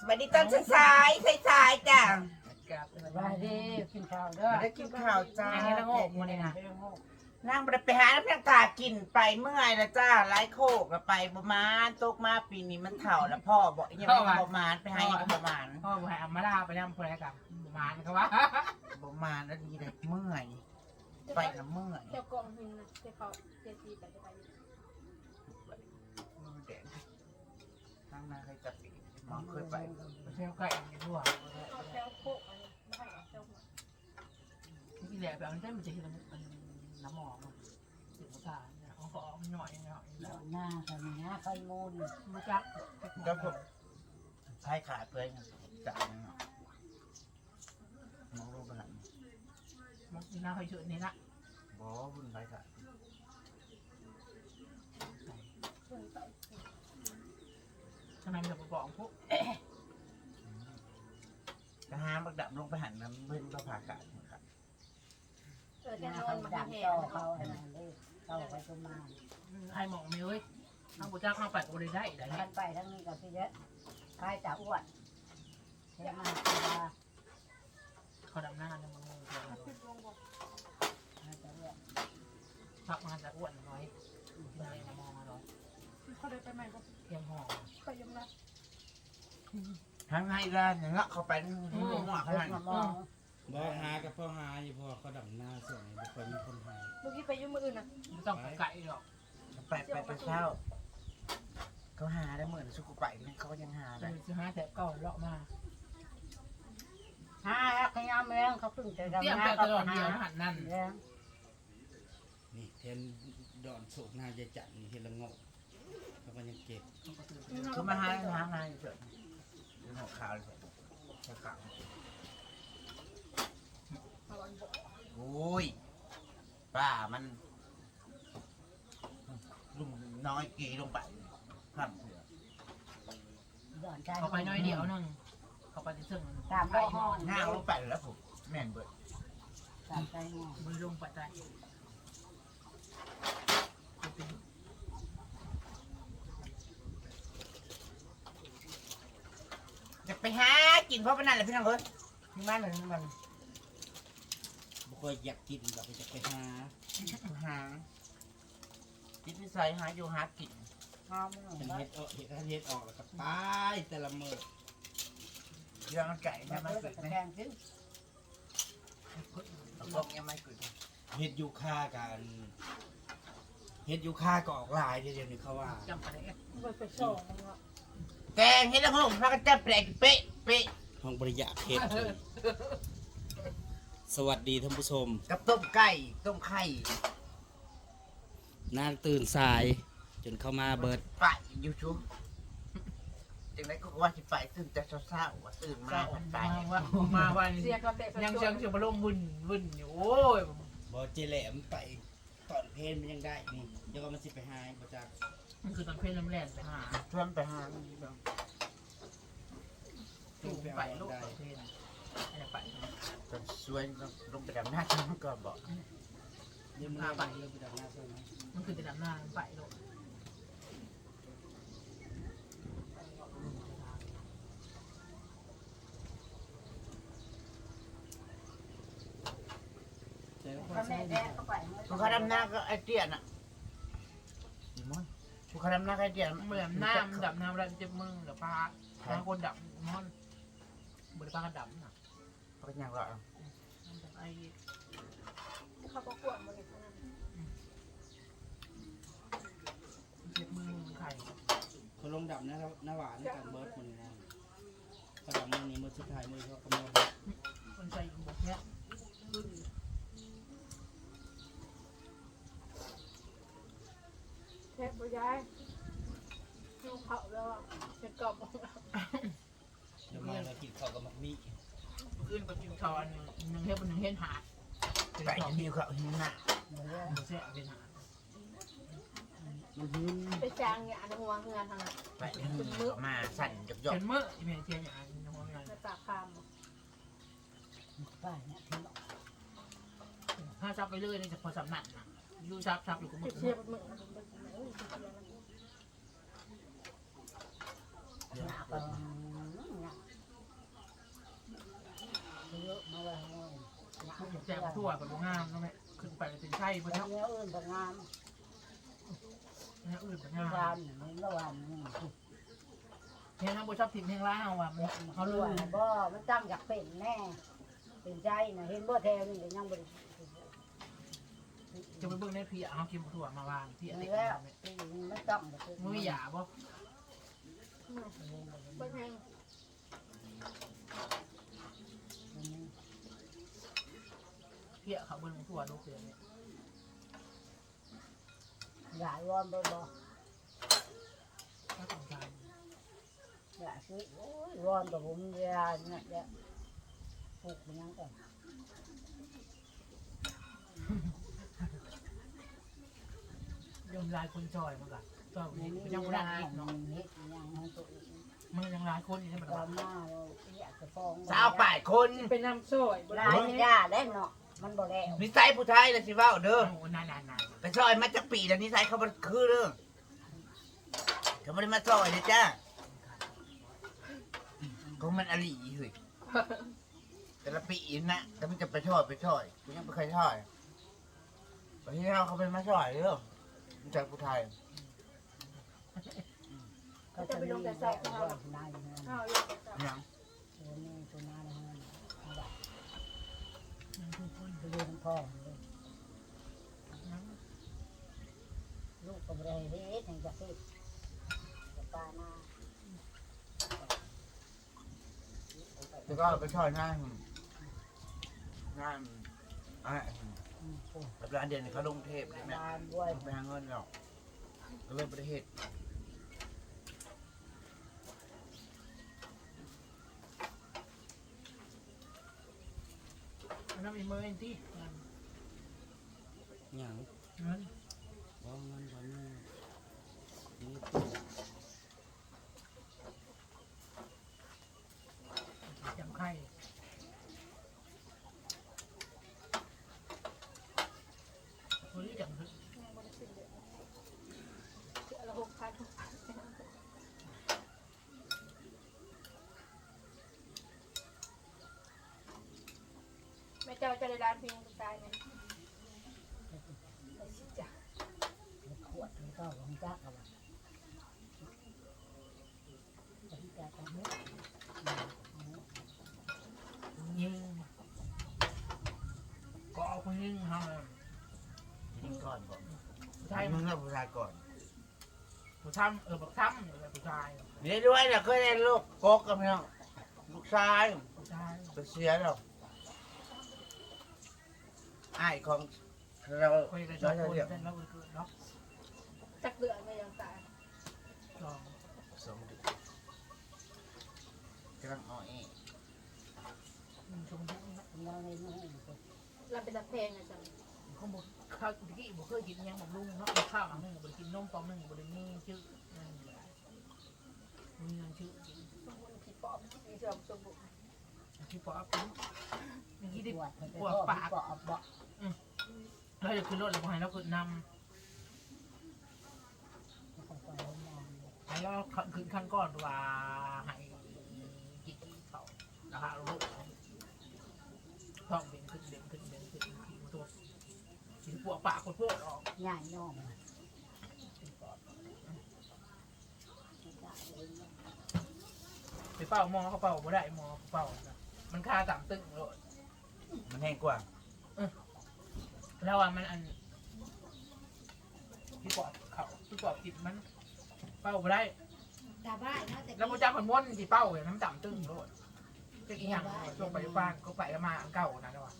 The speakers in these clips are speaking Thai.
สวัสดีตอนสายๆสายๆจ้ะกับสบายดีกินข้าวเด้อได้กินข้าวจ้าอันนี้ละโงกมาเลยนะ นั่งบ่ไปไปหาน้ำพังกากินไปเมื่อยแล้วจ้าไล่โคกแล้วไปประมาณตกมาปีนี้มันเถ่าแล้วพ่อบอกยังไม่ประมาณไปหายังประมาณพ่อบอกให้อามาลาไปนำคนละกับประมาณเขาว่าประมาณแล้วดีเลยเมื่อยไปนะเมื่อยเจ้ากองหินนะเจ้าเขาเจ้าทีไปจะไปอยู่มือแดงข้างหน้าเคยจับปี มองเคยไปเชี่ยวไก่ทั่วเอาแถวโคไม่ให้เอาเจ้าหัวที่แหละแบบมันได้มันจะเห็นมันน้ำหมอกถึงตาเนี่ยเขาก็ออกหน่อยหน่อยดอกหน้าค่ะนี่นะไฟมูลมันจักก็ผมใช้ขาเพื่อนจ่ายเนาะมองรูปขนาดนี้มันน่าเคยเชื่อนี่ละบอบุญไปค่ะ ทำไมมันจะบอกพวกจะหาบักดับลงไปหันน้ำเบิ้ลก็ผ่ากาดครับเออแกหน้านอนเขามาดังแห่ต่อเขาอันนั้นเลยเข้าไปตุมาใครมองไม่เอ้ยทางกูจ้าเข้าไปกูได้ได้ได้ท่านไปทั้งนี้กับพี่เยอะคล้ายจ่าอ้วนเท่มากคือว่าเขาดำหน้าเนี่ยมันพิดวงบอกคล้ายจ่าอ้วนพักมาจะอ้วนน้อยได้มองมาหรอเขาได้ไปใหม่ก็เพี ยงห่อไปยมรับทั้งให้ร้านอย่างเงี้ยเขาไปทั้งหัวหม้อขเพิ่นาดงมานี้มองบ่หากับพ่อหาอยู่พ่อเขาดำหน้าส่วนนี้บ่ค่อยมีคนหาเมื่อกี้ไปยุ่มืออื่นนะไม่ต้องไก่หรอกไปไปไปเช้าเขาหาได้เหมือนสุกุไปเขาก็ยังหาได้จะหาแต่เก่าเลาะมาฮาแล้วขยำแรงเขาพึ่งจะเตรียมดำหไปน้าตก็ลอดหาเดียวหันนั่นแรงนี่เห็นดอนโศกหน้าจะจัดนี่เห็นละงก เขาก็ยังเก็บคือมาหาหาหาเฉยๆดูหอกขาวเลยหอกขาวโอ้ยป้ามันลุงน้อยกีลงไปครับย้อนใจเขาไปน้อยเดียวนึงเขาไปซึ่งตามบ่ห้องหน้าลงไปแล้วผมแม่นเบิดตามใจห้องมือลงไปใจ จะไปหากินเพราะปนั่นแหละพี่น้องเอ้ยมีมาหนึ่งมันบ่ค่อยอยากกินดอกจะไปหาหาจิตวิสัยหาอยู่หากินห้ามหนึ่งเป็นว่าเฮ็ดเออเฮ็ดเฮ็ดออกแล้วก็ไปแต่ละมื้อเรื่องมันไก่แล้ใช่วไหมก็เกิดตะไหมแคงขึ้นพวกยังไม่เกิดเฮ็ดอยู่ค่ากันเฮ็ดอยู่ค่าก็ออกหลายเดี๋ยวนี้เขาว่าจำไปได้ไปไปส่งมันว่า แกงเฮ็ดแล้วพวกพากันจับแปลกเป๊ะเป๊ะห้องบริยาเฮ็ดเลยสวัสดีท่านผู้ชม กับต้มไก่ต้มไข่นางตื่นสาย จนเข้ามาเบิดไปอยู่ชุบจังไรก็ว่าสิไปตื่นแต่เช้าๆว่าตื่นมาเจ้าทันไปมาว่ามาวันเสียก็เตะยังยังจะมาลงบุญบุญอยู่โอ้ยบ่เจแหลมไปตอนเพลนมันยังได้นี่เดี๋ยวก็มันสิไปหายบ่จัก มันคือตอนเพลนลำแรงไปหาชวนไปหาจูงไปลูกเพลนอะไรไปจนชวนลงไปดำหน้าฉันก็บอกเดี๋ยวมึงเอาไปเรื่องไปดับหน้าใช่ไหมมันคือจะดำหน้าไปลูกใช่ไหมเขาแม่แดงเข้าไปเมื่อผู้เขาดำหน้าก็ไอเตี้ยน่ะนี่มั้งผู้ เขาดำหน้าก็ไอเตี้ยเหมือนน้ำดำน้ำแล้วเจ็บมือหรือปลาปลาคนดำมันบริปลากระดำน่ะเขาเป็นยังไงไอ้เขาก็กวดมาเลยเท่านั้นเจ็บมือไข่เขาลงดับนะครับหน้าหวานในการเบิร์ดมันนะเขาดับมือนี้มือสุดท้ายมือเขากำ ยอดเป็นเมื่อแม่เทียนอย่างนี้นะพ่องงานจะตากคามป้าเนี่ยถ้าจับไปเรื่อยนี่จะพอสำนักนะยู่จับจับอยู่ก็หมดเทียบมึงหนักเลยหนักเยอะมาเลยหนักแจกทั่วกับโรงงานแล้วแม่ขึ้นไปเป็นไส้เพราะเนี้ยอื่นแต่งานเนี้ยอื่นแต่งานวันเมื่อวานนี่ เพลงน้ำบุชอบทิมเพลงล่าเอาว่ะมันเขาเลืรู้มว่าบ่ มันตั้งอยากเป็นแน่ เป็นใจนะเห็นบ่แทนนี่ก็ยังบ่ได้จะไปเบิ่งในพี่เขากินถั่วมาวางพี่นี่ติ๊กแล้วมันต้องแบบมึงไม่หยาบ่บ่แห้งพี่เขาเบิ่งถั่วลูกเสือเนี่ยหลายวอนบ่บ่ถ้าสงสาร หลายคือโอ้ยวอนกับผมเวลาเนี่ยแหละปลูกมันยังก่อนยมลายคนจอยมันก่ะจอยมันนี่มียังเวไม่ได้ลาอีกมัเนาะนเฮ็ดยังให้ตัวเองมันยังหลายคนอีกใช่ไหมตอนหน้าเราอยากจะฟ้องสาวป่ายคนเป็นน้ำซอยบ่หลาได้ยไม่ได้แล้วเนาะมันบ่แล้วนิสัยผู้ชายเลยสิเว่าเด้อโอ้นานนานไปซอยมาจากปีแล้วนิสัยเขามันคือเรื่องเขาไม่ได้มาซอยเลยจ้า เขามันอลีเฮ้ยแต่ละปีนะแต่มันจะไปซอยไปซอยกูยังไม่เคยซอยไปที่เราเขาเป็นมาซอยเด้อนิสัยผู้ชายก็จะมีแต่สาวนายเงินข้าวเยอะจังยังตัวนี้ตัวนายเงินไปเรียนพ่อเลยลูกก็บ่ได้เฮ็ดให้จะเฮ็ดจะตาหน้า แล้วก็ไปซอยหน้าหน้าอะไรอืมโอ้กับร้านเด่นเขาลงเทพเลยแม่บ้านด้วยไปหาเงินหรอกก็เลยประเทศน้ำอีเมอร์เอนที่หยังเงิน บ่เงินบ่มีนี่ จำไข่คนที่จำ ยังบ่ได้สิ้นเดือนเดือนละหกพันหกพันแม่เจ้าจะได้ร้านเพียงสุดท้ายไหมไม่สิจ้ะขวดมันก็ของจักรว่ะของจักรเนี่ยยิงก็เอาคนยิงเขายิงก่อนก่อนใช่มึงกับผู้ชายก่อนผู้ทำเออบักทำเออผู้ชายนี่ด้วยนะเคยได้ลูกโกกกับพี่น้องลูกชายผู้ชายไปเสียแล้วไอ้ายของเราคุยกันสเราองจะคนเรียกเส้นแล้วเกิดเนาะจักเดือนไม่ยังตายสองสองเดือนกำลังเอาเองชมทุกเราในมือเราเป็นตะเพงไงจังเขาบอกข้าวตะกี้บอกเคยกินยังบอกลุงเนาะข้าวอันนึงบอกกินนมปอมนึงบอกมีชื่อมีเงินชื่อกินสมบูรณ์ผีปอบมีเสื่อมสมบูรณ์ที่ปอบ กินมีที่ปวดมันเป็นพ่อปอบบอกเราจะขึ้นรถแล้วพอให้เราขึ้นนำให้เราขึ้นขั้นก้อนว่าให้กินเขาราคาลูกต้องเด่นขึ้นเด่นขึ้นเด่นขึ้นขี่ตัวขี่ปวกปากคนพวกออกง่ายน้องไปเป่ามอเขาเป่าบ่ได้มอเป่ามันค่าต่ำตึ้งเลย มันแห้งกว่าแล้วว่ามันอันพี่ปอบเขาพี่ปอบกินมัน เป่าบ่ได้ ตาบ้านเนาะแต่แล้วมันจะคนม้วนที่เป้าเลยน้ำต่ำตึ้งเลยจะกี่อย่างช่วงไปบ้านก็ไปมาอันเก่านะนะวะ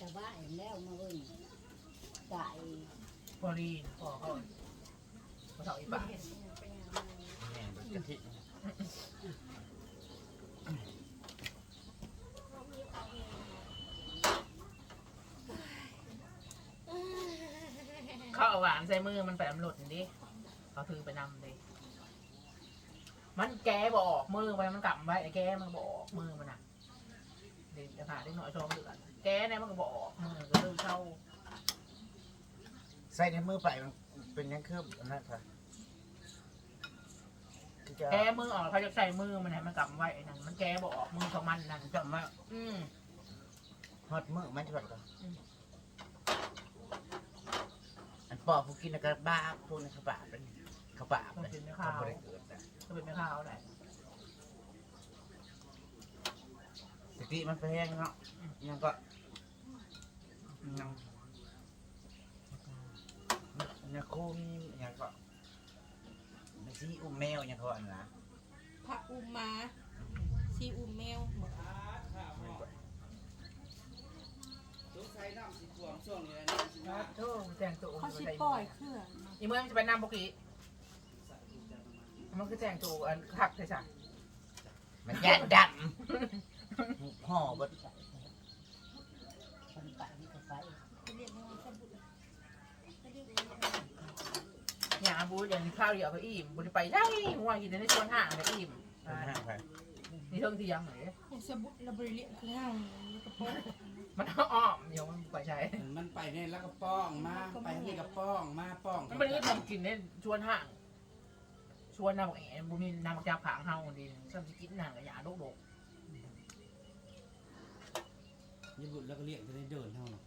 ตาบ้านแล้วมาเว้ยตายพอดีพอเขาเขาสาวอีบ้าเห็นเป็นยังไงแห้งแบบกะทิ เขาเอาหวานใส่มือมันไปตำรวจดิเขาถือไปนำดิมันแกบอกมือไปมันกลับไว้ไอ้แกมันบอกมือมันอะเด็กจะผ่าได้หน่อยชมเดือดแกเนี่ยมันก็บอกมือก็เริ่มเข้าใส่ในมือไปมันเป็นยังคืบอันนั้นค่ะที่จะแกมือออกเขาจะใส่มือมันให้มันกลับไว้ไอ้นั่นมันแกบอกมือของมันนั่นจะมาอืมฮอดมือมันจะก่อน ก่อนอันปอบผู้กินแล้วก็บ้าพวกนี้เขาบาปเลยเขาบาปเลยเขาบ่ได้เกิดนะก็เป็นแม่ข้าวไหนสติมันแพงเนาะยังก็ยังยังโคมียังก็มันซีอุ้มแมวยังเขาอันนะพระอุมมาซีอุมแมว บอกสงสัยน้ำสิท่วมช่วงนี้แหละน้ำสิมาโอ้แต่งตัวเขาสิปล่อยเครื่องอีเมื่อมันจะไปนำปกติมันคือแต่งตัวอันคักเลยจ้ะมันยันดำห่อเบดคนไปนี่ก็ไปไปเรียกให้มันสบุดไปเรียกให้มันอย่างอาบูอย่างนี้ข้าวเดียวก็อิ่มบุญไปได้หัวกินในชวนห่างเลยอิ่มมันห้างไปนี่เทิงเทียมเหรอให้สบุดเราบริเรียกคือห้างแล้วก็โป๊ะ มันอ้อมเดี๋ยวมันไปใช้มันไปเนี่ยแล้วก็ป้องมาไปนี่ก็ป้องมาป้องมันไม่ได้ทำกินเนี่ยชวนห่าง ชวนนำแอนบุมีนำจับผางเฮาดีฉันจะกินหนังกับยาโดกโดกญี่ปุ่นแล้วก็เรียกจะได้เดินเท่านั้น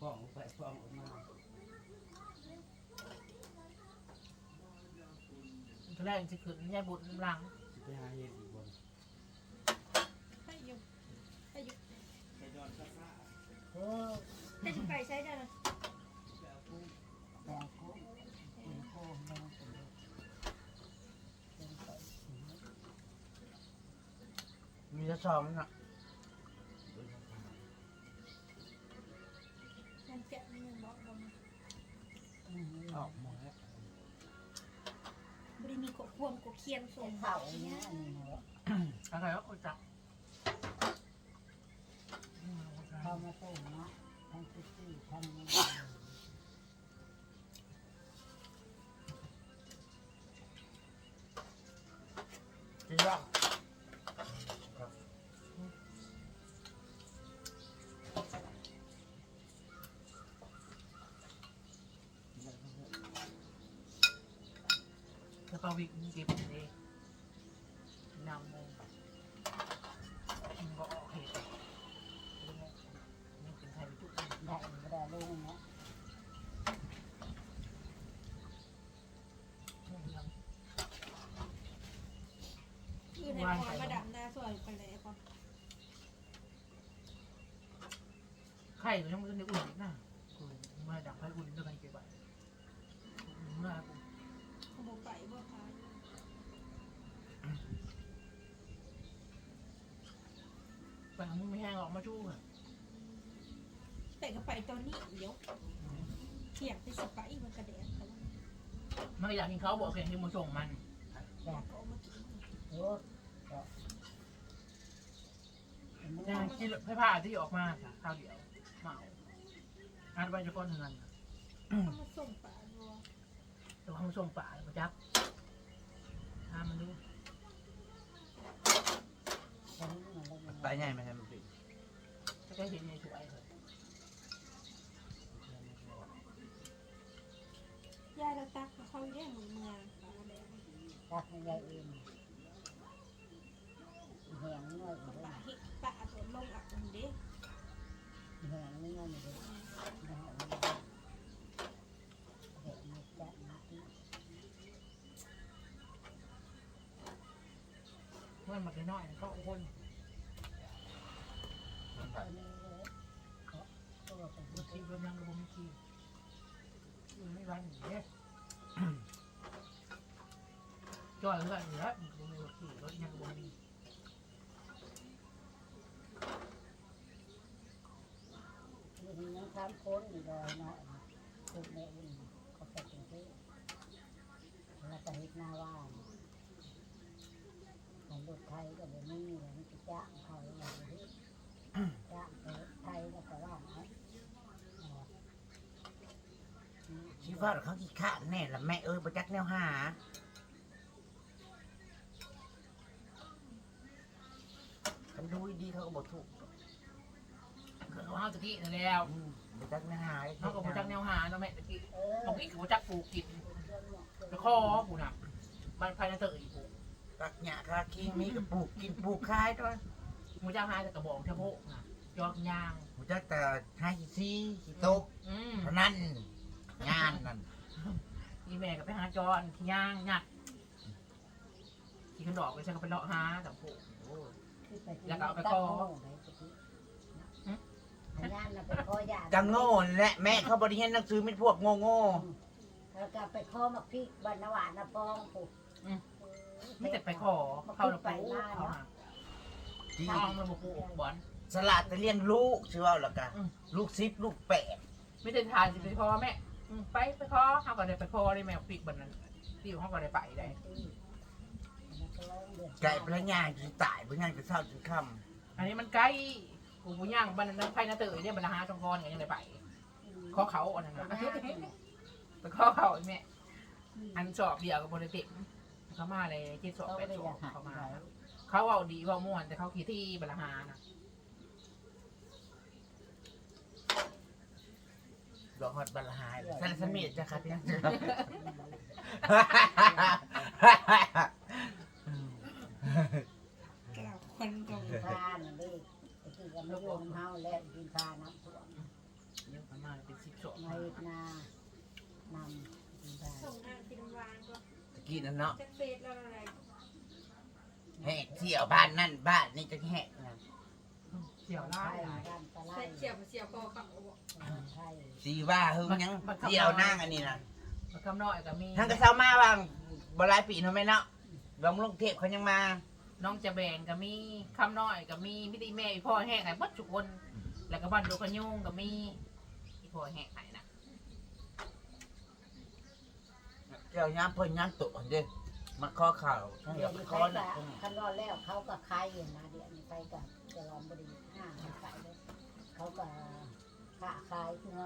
ป้องออกไปป้องออกมาตอนแรกจะขึ้นยายบุญลังสิไปหาเห็ดอีก ดงเป็นเป็นไปมีจะซ้อมเนาะมันแกะมันยังบอกเราออกหมดแล้วบริมีกบพวงกบเคียนส่งเข่าเนี่ยอันนี้เหรออะไรก็จับ เข้ามาต้มนะทั้งที่ที่ทั้งนี้จริงป่ะกระเป๋าวิกเก็บเลยนำเลยมันก็ออกเหตุนี่เป็นไทยไปจุด ได้ไม่ได้ลุงนะ คือในพรมาดับหน้าสวยไปเลยก่อนไข่ก็ยังไม่ได้อุ่นอีกนะมาดับให้อุ่นด้วยกันเก็บไว้เมื่อเขาบอกไปบอกพายไปมึงไม่แห้งออกมาชู้อะแต่ก็ไปตอนนี้เดี๋ยวเที่ยงไปสไปมันกระเด็นมันอยากกินเขาบอกเพียงที่มาส่งมันอยากเอามากินโอ้ก็มัน ยังกินให้ผ้าที่ออกมาค่ะข้าวเดียวเมาอันไปจะก้อนเงินเอามาส่งปลาบัวแต่ว่ามันส่งป่าประจับถ้ามันดูมันมันตาใหญ่ไหมครับมันปิดจะได้เห็นในสวยเลยยายเราตักเขาแย่งเมืองปลาแดงรักในใจเองแหงเงยปเลยลาเห็ด ปลาตัวลงอักมันเด้แหงเงยเลยแหงแหงมันจะมาที่เมื่อมันน้อยเขาคนอันนี้เลยก็ตัวเป็นบุตรีเบิ่งยังกระบุมขี้ไม่ร้านอย่างเงี้ยจอยเพื่อนเหลือบุมีขี่รถยังบุมีมีน้ำค้างค้นอยู่ดอยนะคุณแม่อุ่นเขาใส่ถุงเท้แล้วก็เฮ็ดหน้าว่านมันรถไทยก็แบบนี้มันจะจ้างเขาอย่างนี้จ้างไปไทยแล้วก็ว่างเขาคิดว่าเขาขี้ข้าแน่ละแม่เอ้ยประจักแนวหาคันดูดีเขาก็บอกถูกคือเขาตะกี้แล้ว อืมประจักแนวหาเขาก็บจักแนวหาเนาะแม่ตะกี้เออบอกอีกบจักปลูกกินไปข้อกูน่ะบ้านภายในเตยปลูกตักหยาคาคิงมีกับปลูกกินปลูกคายด้วยมูเจ้าหาแต่กระบอกเทโพกน่ะจจอกย่างกูจะแต่ให้ซีขี้ตกอืมเท่านั้นงานนั่นอีแม่ก็ไปหาจอนที่ย่างยักที่ขึ้นดอกไปฉันก็ไปเลาะหากับผูคือไปที่แล้วก็เอาไปตั้คงอ โง่ไหนตะกี้พยานน่ะไปคอยาจังโง่แหละแม่เขาบริเห็นหนังสือไม่พวกโง่โง่แล้วก็ไปคอมาพริกบรรณหวานนะปองปุ๊บไม่แต่ไปขอเข้าระปูเขาน่ะๆที่เข้าระปูบอลสลัดจะเลี้ยงลูกชื่อว่าหรอกะอืมลูกซิปลูกแปดไม่ได้ทานสิไปขอแม่อืมไปไปขอเขาก็ได้ไปขอได้แม่ปีกบนนั้นปีกเขาก็ได้ไปได้ไก่พระญาจะตายพระญาจะเศร้าจนค่อันนี้มันใกล้ กูบุย่างบันนั้นไพนาเตอร์เนี่ยบรรหาจงกรกันยังได้ไปขอเขาอันนั้นนะไปขอเขาอ้แม่อันสอบเดียวกับบริเต็มเขามาเลยเจ็ดสอบเขาแปดสอบเขามา เขาเอาดีเขาม่วนแต่เขาขี้ที่บรรหานะำดอกฮอดบรรหายท่านสมิธจะคัดยังกล่าวคนกงกินพาน่ะดิ ตะกี้ก็ไม่โยนเฮาแล้วกินพาน้ำท่วมเดี๋ยวเขามาเป็นสิบสอบในนานำกินพาส่งอ่างกินวางก็ตะกี้นั่นเนาะจะเฟซแล้วอะไรแหกเที่ยวบ้านนั่นบ้านนี่จะแหกนะเสี่ยวไล่ไทยหลายด้านตะไลใส่เสียบเสียบคอเขาบอกไทยสีว่าหึงยังเที่ยวนั่งอันนี้นะมันคำน้อยก็มีทั้งกระเช้ามาบ้างบหลายปีทำไมเนาะลงลงเทพเขายังมา น้องจะแบ่งก็มีคำน้อยก็มีพี่ตีแม่อีพ่อแห้งไงบัดทุกคน แล้วก็บ้านดูกระยุ่งก็มีอีพ่อแห้งไงนะเจ้าย้ำเพิ่นย้ำตุ่นเด้มาข้อเข่าทั้งเดี๋เดียยววนี้ข้อไปน่ะกับคันรอดแล้วเขาก็ใครนะเดี๋ยวนี้ไปกับจะลองบริห้าไปเลยเขาก็ค้าขายคือ